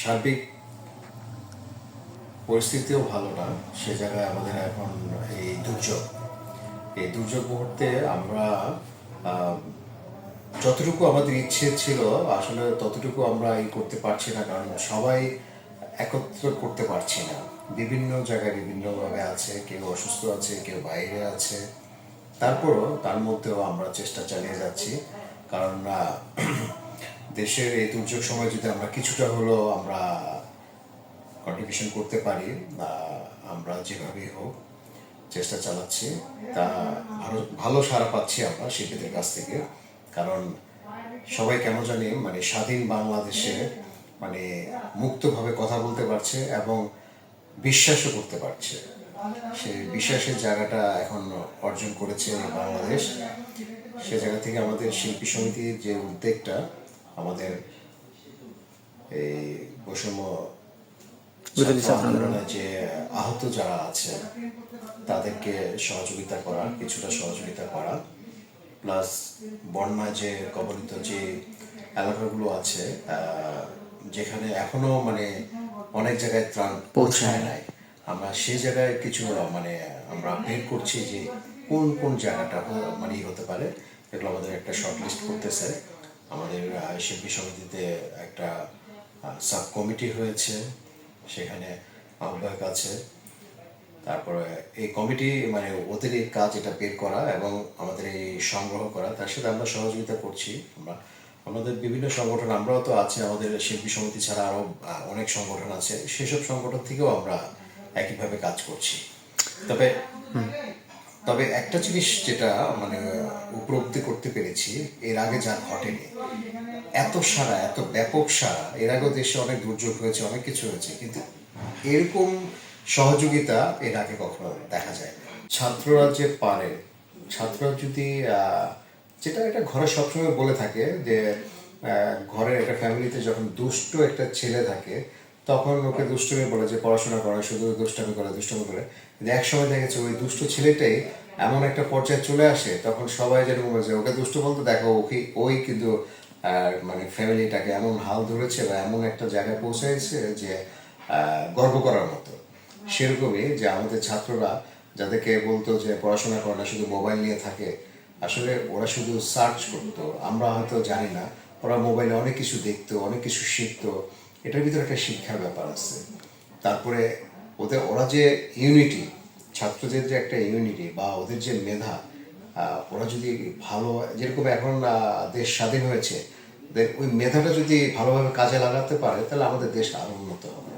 সার্বিক পরিস্থিতিও ভালো না। সে জায়গায় আমাদের এখন এই দুর্যোগ। এই দুর্যোগ মুহূর্তে আমরা যতটুকু আমাদের ইচ্ছে ছিল, আসলে ততটুকু আমরা এই করতে পারছি না, কারণ সবাই একত্র করতে পারছি না। বিভিন্ন জায়গায় বিভিন্নভাবে আছে, কেউ অসুস্থ আছে, কেউ বাইরে আছে। তারপরও তার মধ্যেও আমরা চেষ্টা চালিয়ে যাচ্ছি, কারণ দেশের এই দুর্যোগ সময় যদি আমরা কিছুটা হলেও আমরা কন্ট্রিবিউশন করতে পারি আহ, আমরা যেভাবেই হোক চেষ্টা চালাচ্ছি তা ভালো ভালো সাড়া পাচ্ছি আমরা শিল্পীদের কাছ থেকে। কারণ সবাই কেন জানি মানে স্বাধীন বাংলাদেশে মানে মুক্তভাবে কথা বলতে পারছে এবং বিশ্বাসও করতে পারছে। সেই বিশ্বাসের জায়গাটা এখন অর্জন করেছে বাংলাদেশ। সে জায়গা থেকে আমাদের শিল্পী সমিতির যে উদ্যোগটা আমাদের এই বৈষম্য আন্দোলন। যে আহত যারা আছে তাদেরকে সহযোগিতা করা কিছুটা সহযোগিতা করা প্লাস বন্যায় যে কবলিত যে এলাকাগুলো আছে যেখানে এখনও মানে অনেক জায়গায় ত্রাণ পৌঁছায় নাই। আমরা সেই জায়গায় কিছু মানে আমরা বের করছি যে কোন কোন জায়গাটা মানে ই হতে পারে এগুলো আমাদের একটা শর্ট লিস্ট করতেছে। আমাদের শিল্পী সমিতিতে একটা সাব কমিটি হয়েছে। সেখানে আহ্বায়ক আছে। তারপরে এই কমিটি মানে ওদের এই কাজ এটা বের করা এবং আমাদের এই সংগ্রহ করা, তার সাথে আমরা সহযোগিতা করছি। আমরা, আমাদের বিভিন্ন সংগঠন, আমরাও তো আছি, আমাদের শিল্পী সমিতি ছাড়া আরও অনেক সংগঠন আছে। সেসব সংগঠন থেকেও আমরা একইভাবে কাজ করছি। তবে তবে একটা জিনিস যেটা মানে উপলব্ধি করতে পেরেছি, এর আগে যা ঘটেনি, এত সারা, এত ব্যাপক সারা, এর আগেও দেশে অনেক দুর্যোগ হয়েছে, অনেক কিছু হয়েছে, কিন্তু এরকম সহযোগিতা এর আগে কখনো দেখা যায় ছাত্ররা যে পারে, ছাত্ররা যদি যেটা এটা ঘরে সবসময় বলে থাকে যে ঘরের একটা ফ্যামিলিতে যখন দুষ্ট একটা ছেলে থাকে, তখন ওকে দুষ্টুমি বলে যে, পড়াশোনা করে, শুধু দুষ্টামি করে, দুষ্টুমি করে। এক সময় দেখা গেছে ওই দুষ্ট ছেলেটাই এমন একটা পর্যায়ে চলে আসে, তখন সবাই যেরকম বলছে ওকে দুষ্ট বলতে দেখো, ওকে, ওই কিন্তু আর মানে ফ্যামিলিটাকে এমন হাল ধরেছে বা এমন একটা জায়গায় পৌঁছাইছে যে গর্ব করার মতো। সেরকমই যে আমাদের ছাত্ররা যাদেরকে বলতো যে পড়াশোনা করে না, শুধু মোবাইল নিয়ে থাকে, আসলে ওরা শুধু সার্চ করতো। আমরা হয়তো জানি না, ওরা মোবাইলে অনেক কিছু দেখতো, অনেক কিছু শিখতো। এটার ভিতরে একটা শিক্ষার ব্যাপার আছে। তারপরে ওদের, ওরা যে ইউনিটি ছাত্রদের যে একটা ইউনিটি বা ওদের যে মেধা ওরা যদি ভালো, যেরকম এখন দেশ স্বাধীন হয়েছে ওই মেধাটা যদি ভালোভাবে কাজে লাগাতে পারে, তাহলে আমাদের দেশ আরও উন্নত হবে।